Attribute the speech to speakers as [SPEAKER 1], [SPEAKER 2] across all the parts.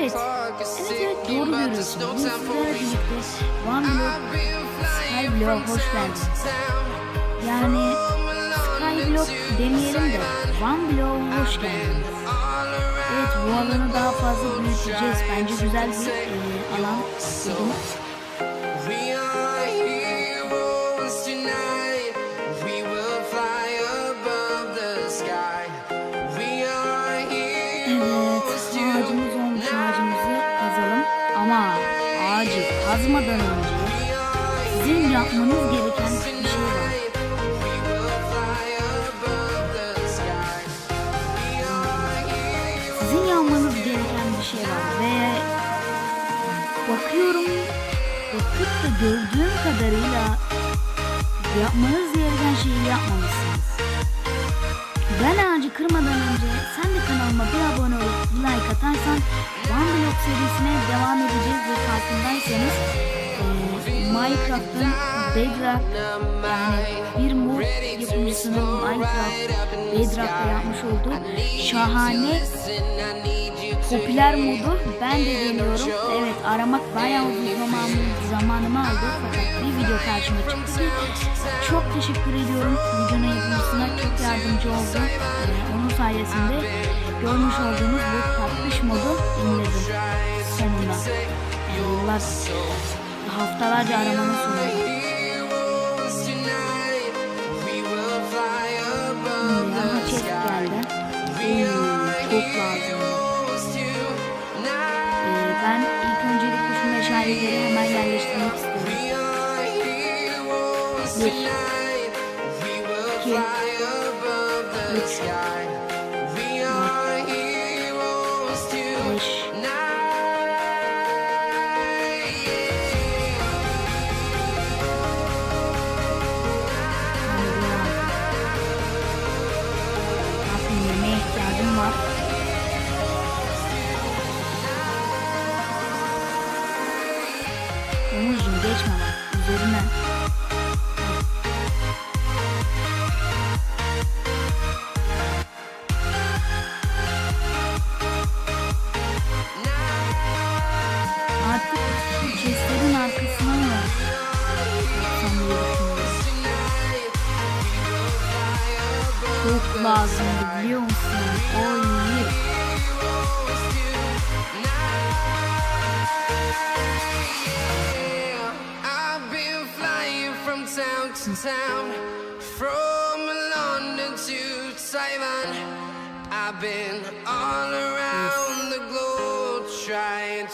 [SPEAKER 1] evet evet doğru görüyorsunuz. Bugün sizlerle birlikte One Block Skyblock'a hoş geldiniz. Yani Skyblock demeyelim de One Block'a hoş geldiniz. Evet bu alanı daha fazla büyüteceğiz. Bence güzel bir e, alan buldum. Kazmadan önce sizin yapmanız gereken bir şey var. Sizin yapmanız gereken bir şey var ve bakıyorum bakıp da gördüğüm kadarıyla yapmanız gereken şeyi yapmamışsınız. Ben ağacı kırmadan önce sen de kanalıma bir abone olup like atarsan One Block serisine devam edeceğiz. Ve farkındaysanız Minecraft'ın Bedrock yani bir mod yapımcısının Minecraft Bedrock'ta yapmış olduğu şahane popüler modu ben de deniyorum. Evet aramak bayağı uzun zaman, zamanımı aldı fakat bir video karşıma çıktı. Çok teşekkür ediyorum videonun yapımcısına çok yardımcı oldu. Ee, onun sayesinde görmüş olduğunuz bu tatlış modu indirdim sonunda. Yani yıllar haftalarca aramanın sonunda.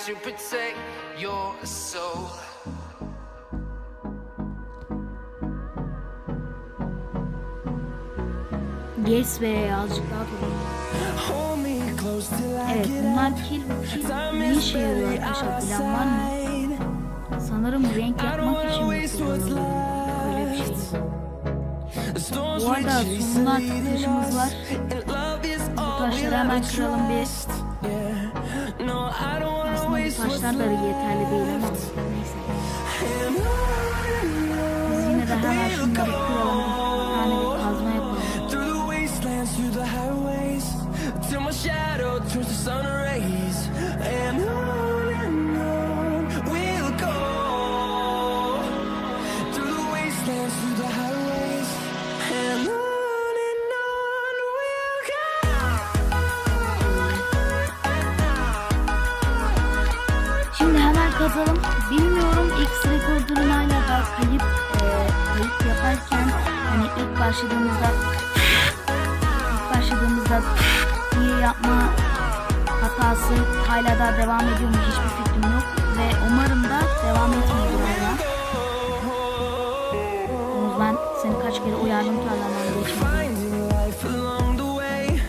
[SPEAKER 2] To protect your soul.
[SPEAKER 1] Yes be azıcık daha durun.
[SPEAKER 3] Hold me close till I
[SPEAKER 1] Evet bunlar kil, ne işe yarıyor arkadaşlar bilen var mı? Sanırım renk yapmak için
[SPEAKER 3] wanna
[SPEAKER 1] mi
[SPEAKER 3] waste what's
[SPEAKER 1] kullanılıyor? Öyle bir şey. Bu arada sonuna taşımız var.
[SPEAKER 3] all
[SPEAKER 1] taşları hemen kıralım bir.
[SPEAKER 3] trust. Yeah. No, I don't wanna
[SPEAKER 1] Aslında bu
[SPEAKER 3] waste what's
[SPEAKER 1] taşlar da yeterli değil ama
[SPEAKER 3] left.
[SPEAKER 1] neyse.
[SPEAKER 3] And on
[SPEAKER 1] Biz yine de hemen şunları kıralım. Bir tane bir kazma yapalım.
[SPEAKER 3] Through the wastelands, through the highways, till my shadow turns to sun rays, and on
[SPEAKER 1] hemen kazalım. Bilmiyorum X rekorlarına da kayıp e, kayıp yaparken hani ilk başladığımızda ilk başladığımızda diye yapma hatası hala da devam ediyor mu hiçbir fikrim yok ve umarım da devam etmiyordur hala. Yalnız ben seni kaç kere uyardım tarladan geçmedi.
[SPEAKER 3] Finding life along the way,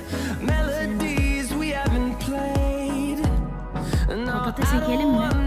[SPEAKER 3] melodies we haven't played. No,
[SPEAKER 1] Patates ekelim mi?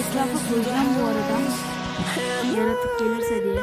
[SPEAKER 1] etrafa koyacağım bu arada. Yaratık gelirse diye.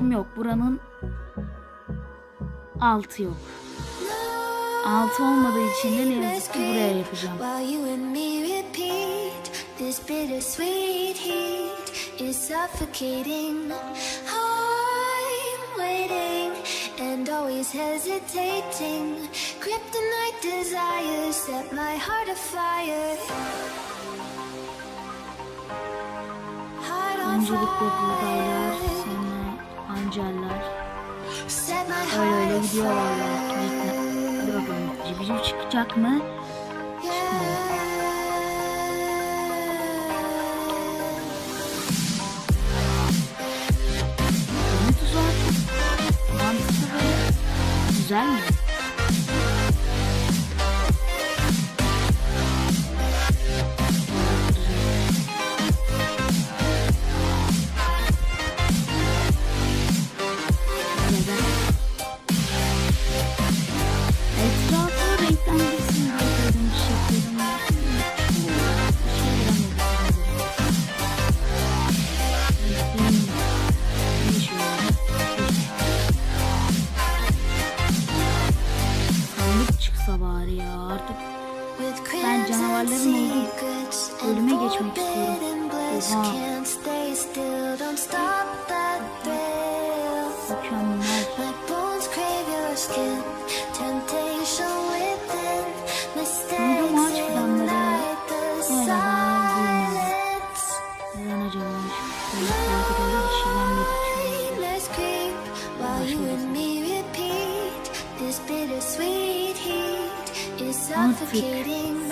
[SPEAKER 1] fikrim yok. Buranın altı yok. Altı olmadığı için de ne yazık ki buraya yapacağım.
[SPEAKER 4] This bittersweet heat is suffocating. I'm waiting and always hesitating. Kryptonite desires set my heart afire. Heart on fire günceller.
[SPEAKER 1] Öyle öyle gidiyor valla. Hadi bakalım cibicim çıkacak mı? Çıkmadı. Güzel mi?
[SPEAKER 4] sweet heat is suffocating.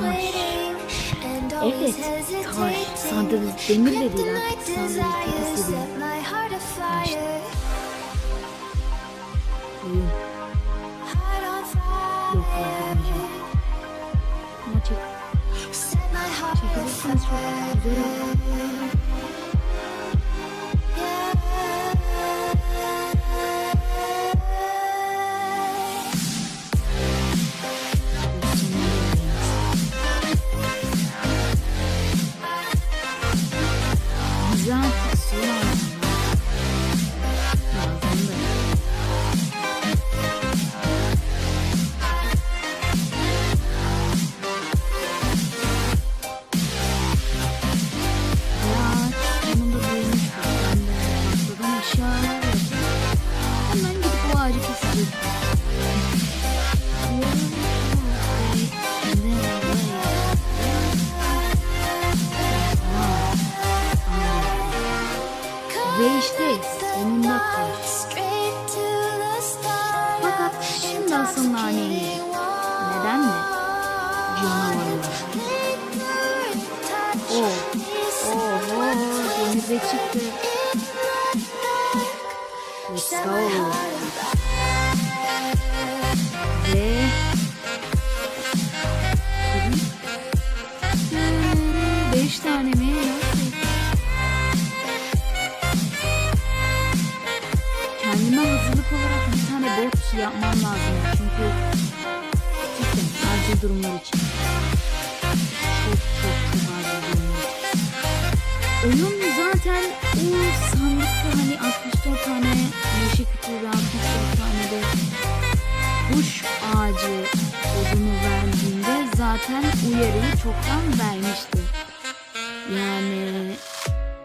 [SPEAKER 4] waiting and always hesitating. Kryptonite desires set my heart afire. Heart on
[SPEAKER 1] fire.
[SPEAKER 4] Set my heart
[SPEAKER 1] afire. Beş tane mi? Kendime hazırlık olarak bir tane borç yapmam lazım. Çünkü cidden acil durumlar için. Çok çok çok acil durumlar. Onun zaten zaten uyarıyı çoktan vermişti. Yani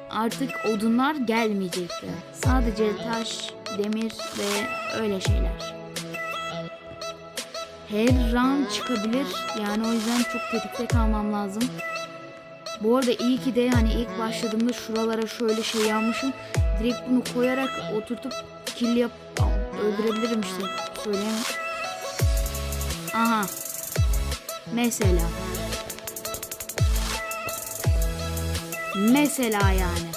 [SPEAKER 1] artık odunlar gelmeyecekti. Sadece taş, demir ve öyle şeyler. Her round çıkabilir. Yani o yüzden çok tetikte kalmam lazım. Bu arada iyi ki de hani ilk başladığımda şuralara şöyle şey yapmışım. Direkt bunu koyarak oturtup kill yap öldürebilirim işte. Söyleyeyim. Aha. Mesela. Mesela yani.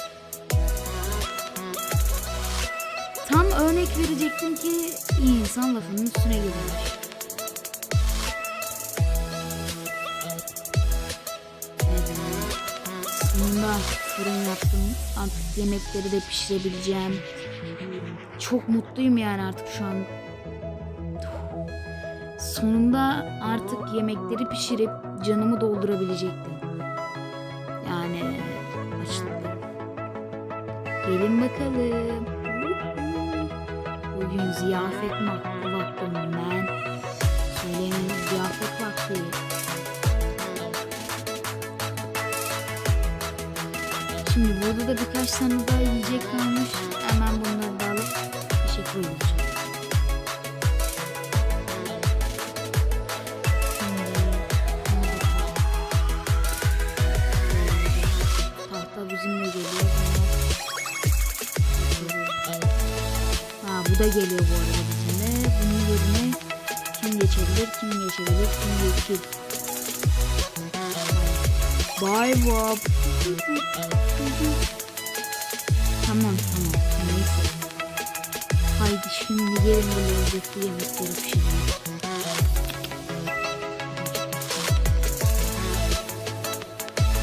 [SPEAKER 1] Tam örnek verecektim ki iyi insan lafının üstüne geliyor. Evet. Fırın yaptım. Artık yemekleri de pişirebileceğim. Çok mutluyum yani artık şu an. Sonunda artık yemekleri pişirip canımı doldurabilecektim. Yani açlıkla. Gelin bakalım. Bugün ziyafet vakti vaktinden. Söyleyenin ziyafet vakti. Şimdi burada da birkaç tane daha yiyecek kalmış. Hemen bunları da alıp teşekkür edeceğim. Bu da geliyor bu arada bizimle. Bunun yerine kim geçebilir, kim geçebilir, kim geçir. Bye Bob. Tamam tamam neyse. Haydi şimdi gelin bu lezzetli yemekleri pişirelim.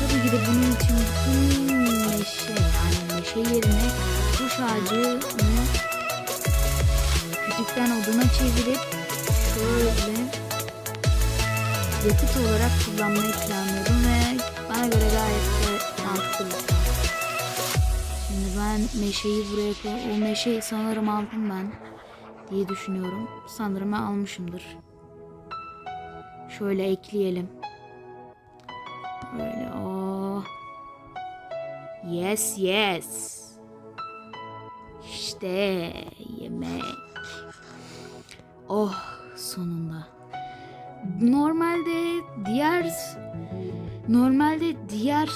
[SPEAKER 1] Tabii ki de bunun için bütün meşe yani meşe yerine kuş ağacını kütükten oduna çevirip şöyle yakıt olarak kullanmayı planlıyorum ve bana göre gayet de mantıklı. Şimdi ben meşeyi buraya koy. O meşeyi sanırım aldım ben diye düşünüyorum. Sanırım almışımdır. Şöyle ekleyelim. Böyle oh. Yes yes. İşte yemek. Oh sonunda. Normalde diğer normalde diğer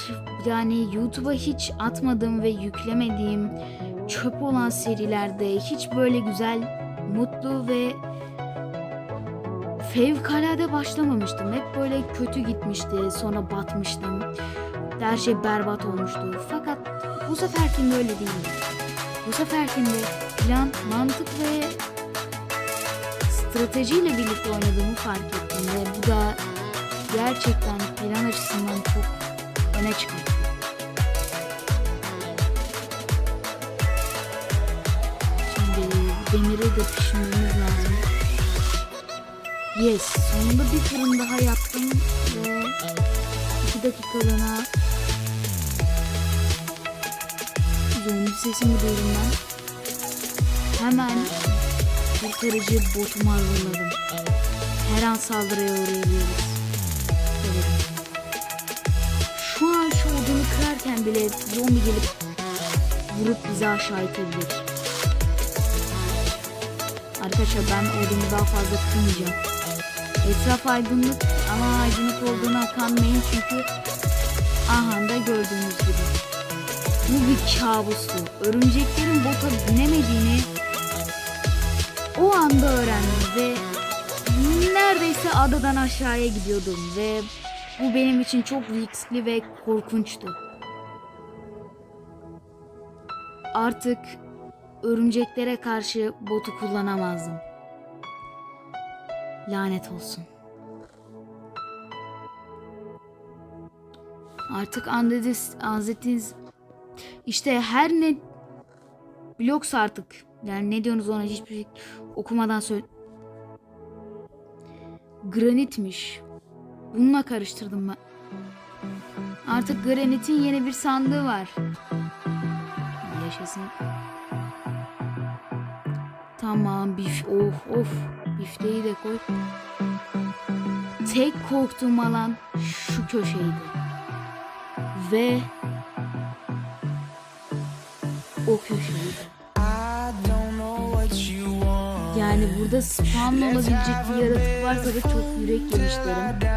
[SPEAKER 1] yani YouTube'a hiç atmadığım ve yüklemediğim çöp olan serilerde hiç böyle güzel, mutlu ve fevkalade başlamamıştım. Hep böyle kötü gitmişti. Sonra batmıştım. Her şey berbat olmuştu. Fakat bu seferkinde öyle değildi. Bu seferkinde plan, mantık ve stratejiyle birlikte oynadığımı fark ettim ve bu da gerçekten plan açısından çok öne çıkarttı. Şimdi demiri de pişirmemiz lazım. Yes, sonunda bir fırın daha yaptım ve iki dakikalığına zombi sesimi duydum ben. Hemen kurtarıcı botumu hazırladım. Her an saldırıya uğrayabiliriz. Evet. Şu an şu odunu kırarken bile zombi gelip vurup bizi aşağı itebilir. Arkadaşlar ben odunu daha fazla kırmayacağım. Etraf aydınlık ama aydınlık olduğuna kanmayın çünkü aha da gördüğünüz gibi. Bu bir kabustu. Örümceklerin bota binemediğini o anda öğrendim ve neredeyse adadan aşağıya gidiyordum ve bu benim için çok riskli ve korkunçtu. Artık örümceklere karşı botu kullanamazdım. Lanet olsun. Artık Andedis, Anzetiz işte her ne bloksa artık yani ne diyorsunuz ona hiçbir şey okumadan söyle. Granitmiş. Bununla karıştırdım ben. Artık Granite'in yeni bir sandığı var. Yaşasın. Tamam bif of of bifteyi de koy. Tek korktuğum alan şu köşeydi. Ve o köşeydi. Yani burada spawn olabilecek bir yaratık varsa da çok yürek yemişlerim.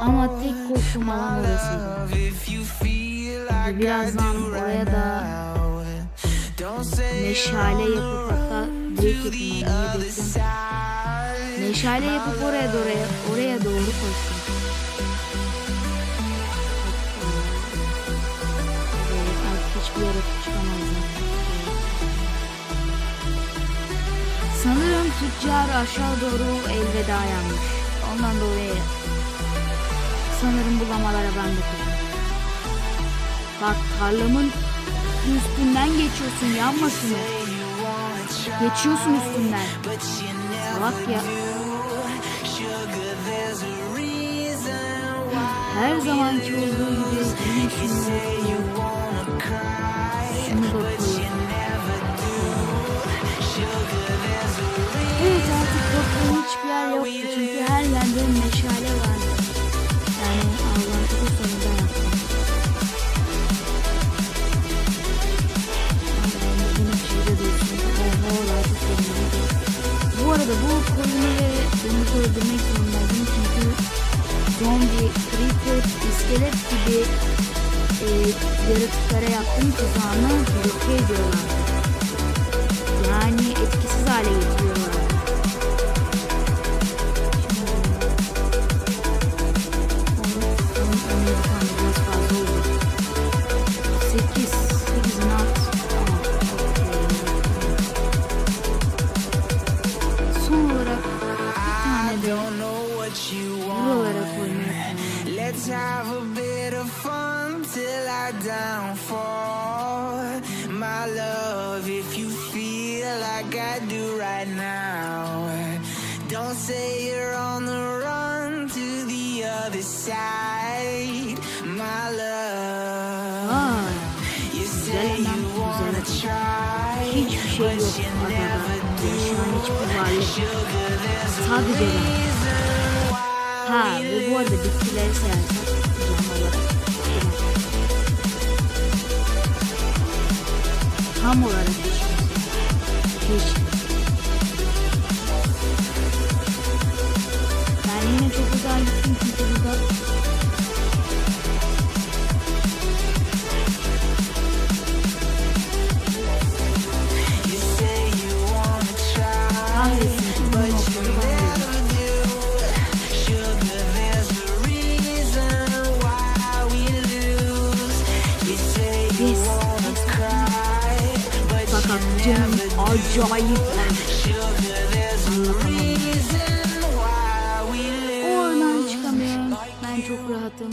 [SPEAKER 1] Ama tek korktuğum alan orasıydı.
[SPEAKER 3] If you feel like I
[SPEAKER 1] Birazdan oraya da meşale yapıp hatta direkt
[SPEAKER 3] side.
[SPEAKER 1] Meşale yapıp oraya doğru oraya doğru koştum. Sanırım tüccar aşağı doğru elveda yanmış. Ondan dolayı sanırım bu lamalara ben de koydum. Bak tarlamın üstünden geçiyorsun yanmasın. Geçiyorsun üstünden. Salak ya. Her zamanki olduğu gibi şunu da yerde meşale vardı. Yani çok sonunda yaptım. Zorunda. Bu arada bu koyunu ve domuz öldürmek zorundaydım çünkü zombi, creeper, iskelet gibi e, yaratıklara yaptığım tuzağını bloke ediyorlar. Arada bitkileri olarak tam olarak hiç ben yine çok güzel gittim çünkü burada
[SPEAKER 3] lose.
[SPEAKER 1] Oradan çıkamıyorum. Ben çok rahatım.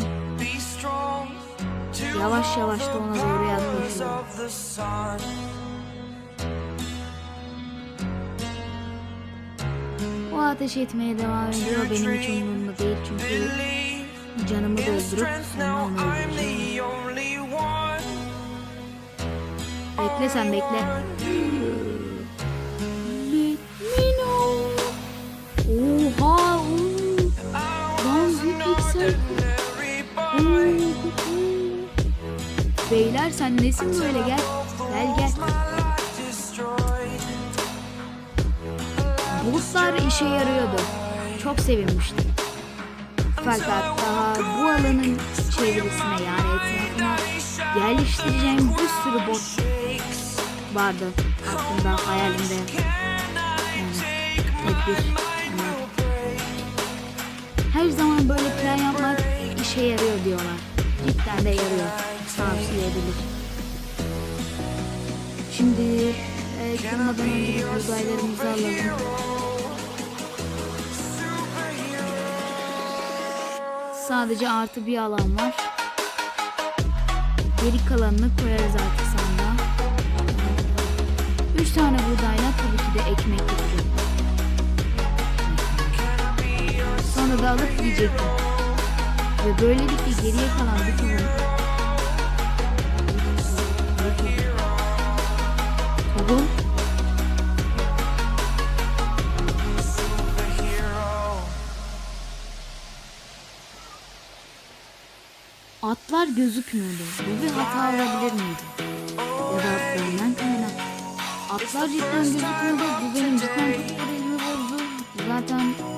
[SPEAKER 1] Yavaş yavaş da ona doğru yaklaşıyorum. O ateş etmeye devam ediyor. Benim hiç umurumda değil çünkü canımı doldurup sonra onu. Bekle sen bekle. Oha. bir. Beyler sen nesin böyle gel. Gel gel. Bulutlar işe yarıyordu. Çok sevinmiştim. Fakat daha bu alanın çevresine yani etrafına yerleştireceğim bir sürü bot vardı aklımda, hayalimde. Yani tedbir. Yani her zaman böyle plan yapmak işe yarıyor diyorlar. Cidden de yarıyor. Tavsiye edilir. Şimdi e, kırmadan önce buğdaylarımızı alalım. Sadece artı bir alan var. Geri kalanını koyarız artık sandığa. Üç tane buğdayla tabii ki de ekmek yapacağım. Alıp yiyecektim. Ve böylelikle geriye kalan tohum tohum Atlar gözükmüyordu. Bu bir hata olabilir miydi? Ya da benden kaynak. Atlar cidden gözükmüyordu. Bu benim cidden çok moralimi bozdu. Zaten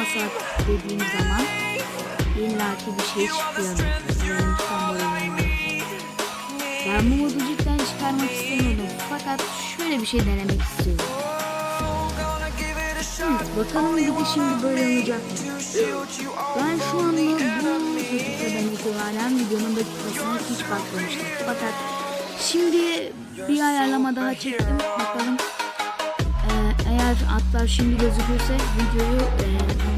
[SPEAKER 1] olmasa dediğim zaman illaki bir şey cidden moralimi bozdu. Ben bu modu cidden çıkarmak istemiyordum. Fakat şöyle bir şey denemek istiyorum. Evet, bakalım bir de şimdi böyle olacak mı? Ben şu anda bu dakikadan itibaren videonun dakikasına hiç bakmamıştım. Fakat şimdi bir ayarlama daha çektim. Bakalım eğer atlar şimdi gözükürse videoyu e.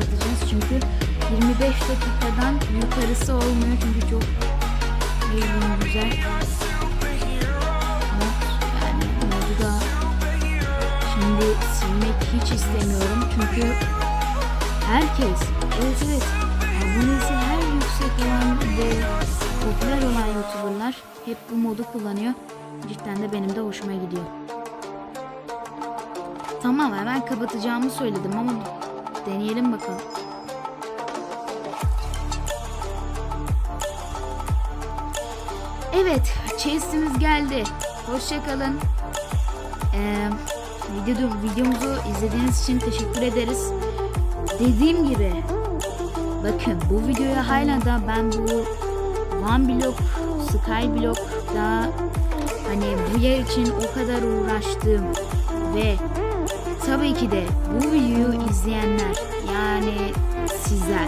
[SPEAKER 1] Çünkü 25 dakikadan yukarısı olmuyor. Çünkü çok heyecanlı güzel. Yani modu da Şimdi silmek hiç istemiyorum çünkü herkes, evet evet, abonesi her yüksek olan ve popüler olan youtuberlar hep bu modu kullanıyor. Cidden de benim de hoşuma gidiyor. Tamam hemen kapatacağımı söyledim ama deneyelim bakalım. Evet, chest'imiz geldi. Hoşçakalın. Ee, video, videomuzu izlediğiniz için teşekkür ederiz. Dediğim gibi bakın bu videoya hala da ben bu One Block, Sky Block da hani bu yer için o kadar uğraştım ve tabii ki de bu videoyu izleyenler yani sizler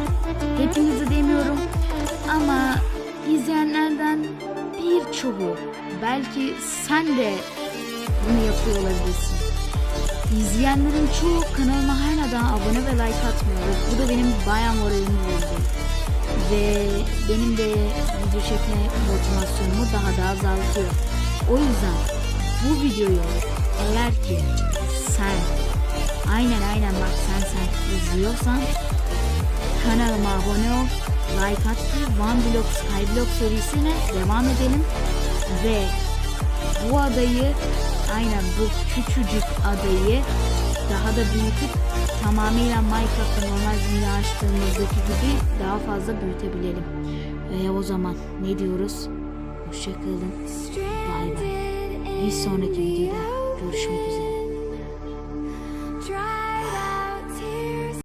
[SPEAKER 1] hepinizi demiyorum ama birçoğu belki sen de bunu yapıyor olabilirsin. İzleyenlerin çoğu kanalıma hala daha abone ve like atmıyor. Bu da benim bayağı moralimi bozdu. Ve benim de video çekme motivasyonumu daha da azaltıyor. O yüzden bu videoyu eğer ki sen aynen aynen bak sen sen izliyorsan kanalıma abone ol, like at ki One Block Skyblock serisine devam edelim ve bu adayı aynen bu küçücük adayı daha da büyütüp tamamıyla Minecraft'ta normal dünya açtığımızdaki gibi daha fazla büyütebilelim. Ve o zaman ne diyoruz? Hoşçakalın. Bay bay. Bir sonraki videoda görüşmek üzere.